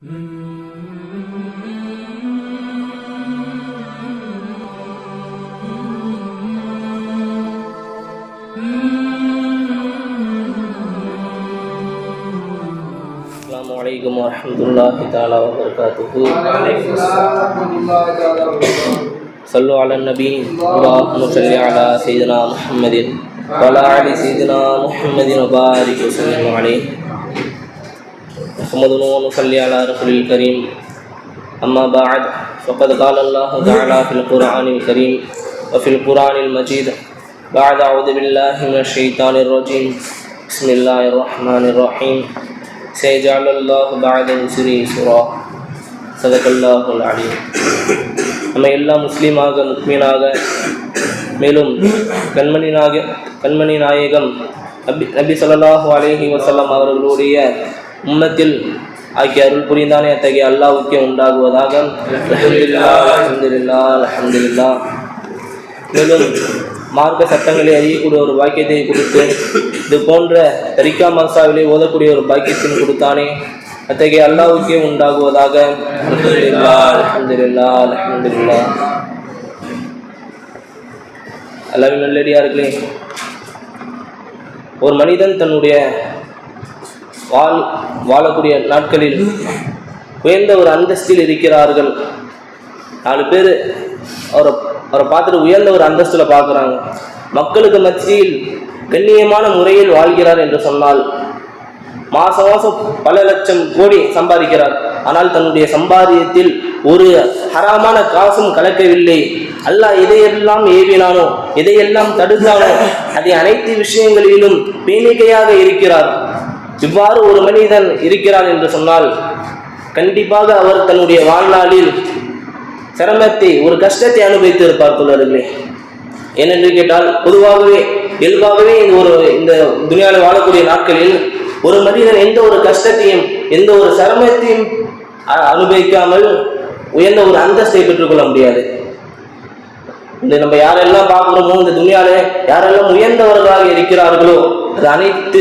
السلام علیکم ورحمۃ اللہ تعالیٰ وبرکاتہ صلو علی النبی اللہم صلی علی سیدنا محمد وعلی سیدنا محمد وبارک وسلم علیہ محمد ونصلي على رسول الكريم أما بعد فقد قال الله تعالى في القرآن الكريم وفي القرآن المجيد بعد أعوذ بالله من الشيطان الرجيم بسم الله الرحمن الرحيم سيجعل الله بعد عسر يسرا صدق الله العليم நம்ம எல்லாம் முஸ்லீமாக முக்மீனாக மேலும் கண்மணினாக கண்மணி நாயகம் நபி நபி ஸல்லல்லாஹு அலைஹி வஸல்லம் அவர்களுடைய உம்மத்தில் ஆகிய அருள் புரிந்தானே அத்தகைய அல்லாவுக்கே உண்டாகுவதாக? அல்ஹம்துலில்லாஹ் அல்ஹம்துலில்லாஹ் மேலும் மார்க்க சட்டங்களை அறியக்கூடிய ஒரு பாக்கியத்தை கொடுத்து இது போன்ற தரிக்கா மசாவிலே ஓதக்கூடிய ஒரு பாக்கியத்தின் கொடுத்தானே அத்தகைய அல்லாவுக்கே உண்டாகுவதாக? அல்ஹம்துலில்லாஹ் அல்ஹம்துலில்லாஹ் அல்ஹம்துலில்லாஹ். அல்லாவின் நல்லடியார்களே ஒரு மனிதன் தன்னுடைய வாழ் வாழக்கூடிய நாட்களில் உயர்ந்த ஒரு அந்தஸ்தில் இருக்கிறார்கள். நாலு பேர் அவரை அவரை பார்த்துட்டு உயர்ந்த ஒரு அந்தஸ்தில் பார்க்குறாங்க. மக்களுக்கு மத்தியில் கண்ணியமான முறையில் வாழ்கிறார் என்று சொன்னால் மாதம் மாதம் பல லட்சம் கோடி சம்பாதிக்கிறார். ஆனால் தன்னுடைய சம்பாதியத்தில் ஒரு ஹராமான காசும் கலக்கவில்லை. அல்லாஹ் எதையெல்லாம் ஏவினானோ எதையெல்லாம் தடுத்தானோ அதை அனைத்து விஷயங்களிலும் பேணிக்கையாக இருக்கிறார். இவ்வாறு ஒரு மனிதன் இருக்கிறார் என்று சொன்னால் கண்டிப்பாக அவர் தன்னுடைய வாழ்நாளில் சிரமத்தை ஒரு கஷ்டத்தை அனுபவித்து இருப்பார் தோழர்களே ஏனென்று கேட்டால் பொதுவாகவே இயல்பாகவே இந்த ஒரு இந்த துணியாவில் வாழக்கூடிய நாட்களில் ஒரு மனிதன் எந்த ஒரு கஷ்டத்தையும் எந்த ஒரு சிரமத்தையும் அனுபவிக்காமல் உயர்ந்த ஒரு அந்தஸ்தை பெற்றுக்கொள்ள முடியாது. இந்த நம்ம யாரெல்லாம் பார்க்குறோமோ இந்த துணியாலே யாரெல்லாம் உயர்ந்தவர்களாக இருக்கிறார்களோ அது அனைத்து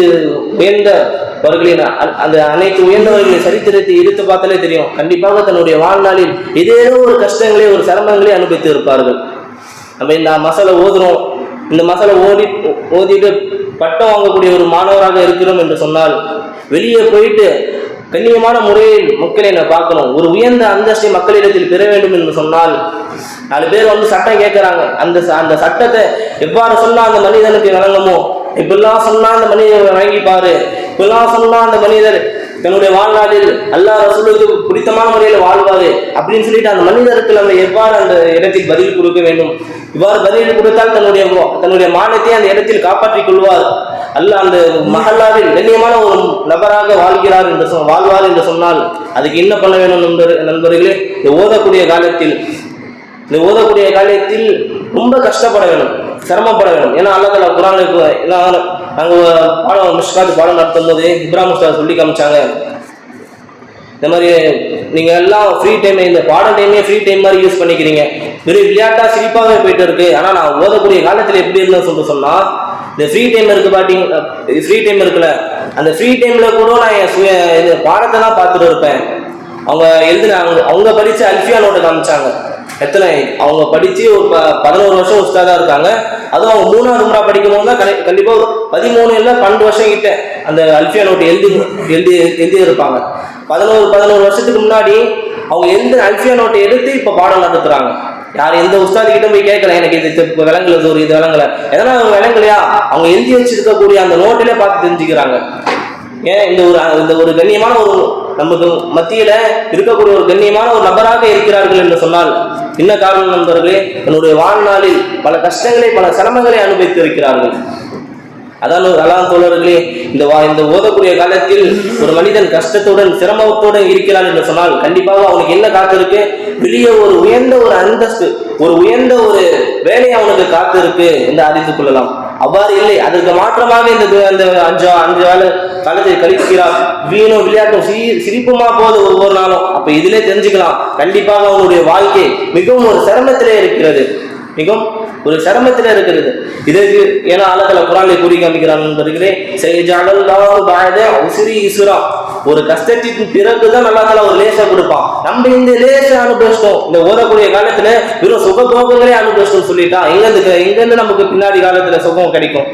உயர்ந்தவர்களின் அ- அந்த அனைத்து உயர்ந்தவர்களின் சரித்திரத்தை எடுத்து பார்த்தாலே தெரியும். கண்டிப்பாக தன்னுடைய வாழ்நாளில் ஏதேதோ ஒரு கஷ்டங்களே ஒரு சிரமங்களே அனுபவித்து இருப்பார்கள். நம்ம இந்த மசாலா ஓதுறோம். இந்த மசாலா ஓடி ஓதிட்டு பட்டம் வாங்கக்கூடிய ஒரு மாணவராக இருக்கிறோம் என்று சொன்னால் வெளியே போயிட்டு கண்ணியமான முறையில் மக்களை நான் பார்க்கணும். ஒரு உயர்ந்த அந்தஸ்தை மக்களிடத்தில் பெற வேண்டும் என்று சொன்னால் நாலு பேர் வந்து சட்டம் கேட்குறாங்க அந்த ச- அந்த சட்டத்தை எவ்வாறு சொன்னால் அந்த மனிதனுக்கு வழங்குமோ இப்படிலாம் சொன்னால் அந்த மனிதர் வழங்கிப்பாரு இப்படிலாம் சொன்னால் அந்த மனிதர் தன்னுடைய வாழ்நாளில் அல்லாஹ் ரசூலுக்கு பிடித்தமான முறையில் வாழ்வாரு அப்படின்னு சொல்லிட்டு அந்த மனிதருக்கு நம்ம எவ்வாறு அந்த இடத்தில் பதில் கொடுக்க வேண்டும்? இவ்வாறு பதில் கொடுத்தால் தன்னுடைய தன்னுடைய மானத்தை அந்த இடத்தில் காப்பாற்றிக் கொள்வார். அல்ல அந்த மகல்லாவில் கண்ணியமான ஒரு நபராக வாழ்கிறார் என்று வாழ்வார் என்று சொன்னால் அதுக்கு என்ன பண்ண வேண்டும் நண்பர் நண்பர்களே? இந்த ஓதக்கூடிய காலத்தில் இந்த ஓதக்கூடிய காலத்தில் ரொம்ப கஷ்டப்பட வேணும் சிரமப்பட வேணும். ஏன்னா அல்லதால குரானுக்கு நாங்கள் பாடம் மிஷ்காத் பாடம் நடத்தும் போது இப்ராஹிம் முஸ்தா சொல்லி காமிச்சாங்க. இந்த மாதிரி நீங்கள் எல்லாம் ஃப்ரீ டைம் இந்த பாடம் டைமே ஃப்ரீ டைம் மாதிரி யூஸ் பண்ணிக்கிறீங்க. வெறும் விளையாட்டா சிரிப்பாகவே போயிட்டு இருக்கு. ஆனால் நான் ஓதக்கூடிய காலத்தில் எப்படி இருந்தேன் சொல்லிட்டு சொன்னால் இந்த ஃப்ரீ டைம் இருக்கு பாத்தீங்க ஃப்ரீ டைம் இருக்குல்ல அந்த ஃப்ரீ டைமில் கூட நான் என் சுய இது பாடத்தை தான் பார்த்துட்டு இருப்பேன். அவங்க எழுதின அவங்க அவங்க படிச்ச அல்ஃபியா நோட்டை காமிச்சாங்க. எத்தனை? அவங்க படிச்சு ஒரு ப பதினோரு வருஷம் உஸ்தாதா இருக்காங்க. அதுவும் அவங்க மூணாவது முறை படிக்கும் போது தான் கண்டி கண்டிப்பா ஒரு பதிமூணு இல்லை பன்னெண்டு வருஷம் கிட்ட அந்த அல்ஃபியா நோட்டு எழுதி எழுதி எழுதி இருப்பாங்க. பதினோரு பதினோரு வருஷத்துக்கு முன்னாடி அவங்க எந்த அல்ஃபியா நோட்டை எடுத்து இப்போ பாடம் நடத்துறாங்க? யார் எந்த உஸ்தாதி கிட்ட போய் கேட்கல எனக்கு இது விலங்குல விளங்கல ஒரு இது விளங்கல. எதனா அவங்க விளங்கலையா? அவங்க எழுதி வச்சிருக்கக்கூடிய அந்த நோட்டிலே பார்த்து தெரிஞ்சுக்கிறாங்க. ஏன் இந்த ஒரு இந்த ஒரு கண்ணியமான ஒரு நமக்கு மத்தியில இருக்கக்கூடிய ஒரு கண்ணியமான ஒரு நபராக இருக்கிறார்கள் என்று சொன்னால் என்ன காரணம் நண்பர்களே என்னுடைய வாழ்நாளில் பல கஷ்டங்களை பல சிரமங்களை அனுபவித்து இருக்கிறார்கள் அதான் ஒரு அலாம் தோழர்களே இந்த வா இந்த ஓதக்கூடிய காலத்தில் ஒரு மனிதன் கஷ்டத்துடன் சிரமத்துடன் இருக்கிறான் என்று சொன்னால் கண்டிப்பாக அவனுக்கு என்ன காத்திருக்கு வெளியே ஒரு உயர்ந்த ஒரு அந்தஸ்து ஒரு உயர்ந்த ஒரு வேலை அவனுக்கு காத்திருக்கு என்று அறிந்து கொள்ளலாம். அவ்வாறு இல்லை. அதற்கு மாற்றமாக இந்த அந்த அஞ்சு அஞ்சு வேலை காலத்தை கழிக்கிறார். வீணும் விளையாட்டும் சிரி சிரிப்புமா போது ஒவ்வொரு நாளும். அப்ப இதிலே தெரிஞ்சுக்கலாம். கண்டிப்பாக அவனுடைய வாழ்க்கை மிகவும் ஒரு சிரமத்திலே இருக்கிறது. மிகவும் ஒரு சிரமத்தில் இருக்கிறது. இதற்கு ஏன்னா ஆலத்துல குரானை கூறி காமிக்கிறான் ஒரு கஷ்டத்திற்கு பிறகுதான் நல்லா தலா ஒரு லேசா கொடுப்பான். நம்ம இந்த லேச அனுபவிச்சிட்டோம். இந்த ஓதக்கூடிய காலத்துல வெறும் சுகபோகங்களே அனுபவிச்சிட்டோம் சொல்லிட்டா எங்க இருந்து எங்க இருந்து நமக்கு பின்னாடி காலத்துல சுகம் கிடைக்கும்.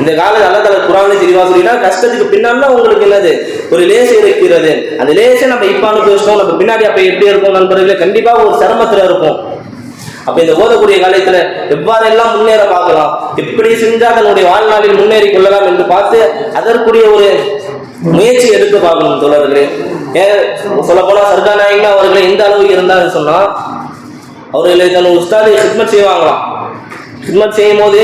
இந்த காலத்துல அல்லா தலா குரானை தெளிவா சொல்லிட்டா கஷ்டத்துக்கு பின்னால்தான் உங்களுக்கு என்னது? ஒரு லேச இருக்கிறது. அந்த லேசை நம்ம இப்ப அனுபவிச்சிட்டோம். நம்ம பின்னாடி அப்ப எப்படி இருக்கும் நண்பர்களே? கண்டிப்பா ஒரு சிரமத்துல இருக்கும் அப்ப இந்த ஓதக்கூடிய காலத்துல எவ்வாறெல்லாம் முன்னேற பார்க்கலாம்? எப்படி செஞ்சா தன்னுடைய வாழ்நாளில் முன்னேறி கொள்ளலாம் என்று பார்த்து அதற்குரிய ஒரு முயற்சி எடுத்து பார்க்கணும் தோழர்களே. ஏன் சொல்ல போனா சர்தாநாயகன் அவர்களை எந்த அளவுக்கு இருந்தாருன்னு சொன்னா அவர்களை தன் உஸ்தாதை ஹிட்மத் செய்வாங்களாம். ஹிட்மத் செய்யும் போது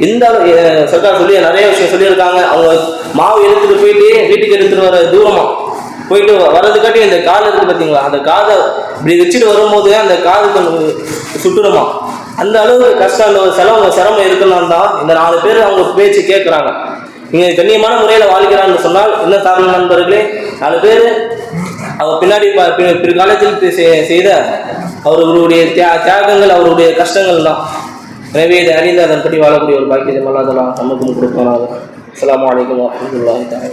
இந்த அளவு- சர்க்கார் சொல்லி நிறைய விஷயம் சொல்லியிருக்காங்க. அவங்க மாவு எடுத்துட்டு போயிட்டு வீட்டுக்கு எடுத்துட்டு வர தூரமா போயிட்டு வர்றதுக்காட்டி இந்த கால் இருக்கு பார்த்தீங்களா அந்த காதை இப்படி வச்சுட்டு வரும்போது அந்த காது கொஞ்சம் அந்த அளவுக்கு கஷ்டம் அந்த செலவு சிரமம் இருக்கலாம் தான் இந்த நாலு பேர் அவங்க பேச்சு கேட்குறாங்க நீங்க கண்ணியமான முறையில் வாழ்கிறான்னு சொன்னால் என்ன காரணம் நண்பர்களே? நாலு பேர் அவர் பின்னாடி ப- பிற்காலத்தில் செய்த அவர்களுடைய தியா தியாகங்கள் அவருடைய கஷ்டங்கள் தான். எனவே இதை அறிந்து அதன்படி வாழக்கூடிய ஒரு பாக்கியத்தை அல்லாதலாம் நமக்கும் கொடுப்பானாக. அஸ்ஸலாமு வலைக்கம் வரமத்துல்லாஹி தஆலா.